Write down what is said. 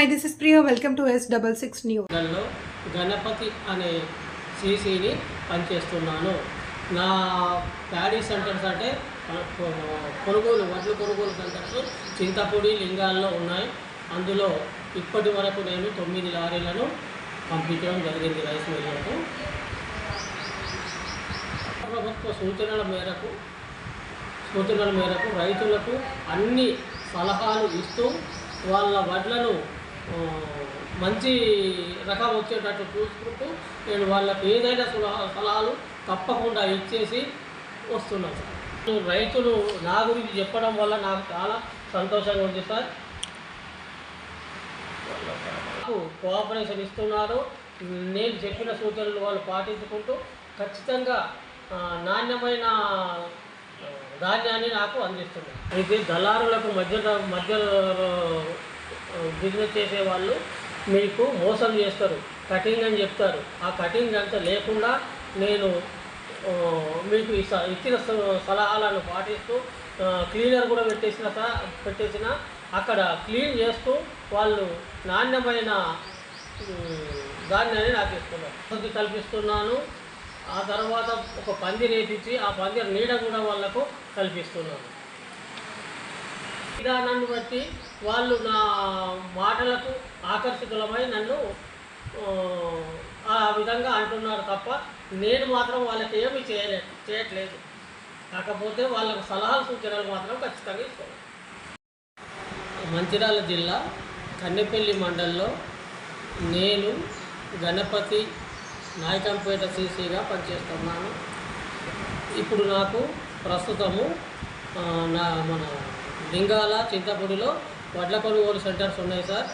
Hi this is Priyo welcome to S double six News. Ganapathi అనే సీసీని పనిచేస్తున్నాను. నా ప్యాడీ సెంటర్స్ అంటే కొనుగోలు వడ్లు కొనుగోలు సెంటర్స్ చింతపూడి లింగాల్లో ఉన్నాయి. అందులో ఇప్పటి వరకు నేను తొమ్మిది లారీలను పంపించడం జరిగింది రైస్ మిల్లకు ప్రభుత్వ సూచనల మేరకు సూచనల మేరకు రైతులకు అన్ని సలహాలు ఇస్తూ వాళ్ళ వడ్లను మంచి రకం వచ్చేటట్టు చూసుకుంటూ నేను వాళ్ళకి ఏదైనా సలహాలు తప్పకుండా ఇచ్చేసి వస్తున్నాను సార్. రైతులు నా గురించి చెప్పడం వల్ల నాకు చాలా సంతోషంగా ఉంది సార్. నాకు కోఆపరేషన్ ఇస్తున్నారు. నేను చెప్పిన సూచనలు వాళ్ళు పాటించుకుంటూ ఖచ్చితంగా నాణ్యమైన ధాన్యాన్ని నాకు అందిస్తున్నారు. అయితే దళారులకు మధ్య మధ్య బిజినెస్ చేసే వాళ్ళు మీకు మోసం చేస్తారు కటింగ్ అని చెప్తారు. ఆ కటింగ్ అంతా లేకుండా నేను మీకు స- ఇచ్చిన స- సలహాలను పాటిస్తూ క్లీనర్ కూడా పెట్టేసిన పెట్టేసిన అక్కడ క్లీన్ చేస్తూ వాళ్ళు నాణ్యమైన దాన్ని ధాన్యాన్ని నాకు ఇస్తున్నారు వసతి కల్పిస్తున్నాను. ఆ తర్వాత ఒక పంది నేపించి ఆ పందిర నీడ కూడా వాళ్ళకు కల్పిస్తున్నాను. విధానాన్ని బట్టి వాళ్ళు నా మాటలకు ఆకర్షితులమై నన్ను ఆ, విధంగా అంటున్నారు తప్ప నేను మాత్రం వాళ్ళకి ఏమీ చేయలే చేయట్లేదు. కాకపోతే వాళ్ళకు సలహాలు సూచనలు మాత్రం ఖచ్చితంగా ఇస్తాను. మంచిర్యాల జిల్లా కన్నెపల్లి మండల్లో నేను గణపతి నాయకంపేట సీసీగా పనిచేస్తున్నాను. ఇప్పుడు నాకు ప్రస్తుతము నా మన లింగాల చింతపూడిలో వడ్ల కొనుగోలు సెంటర్స్ ఉన్నాయి సార్.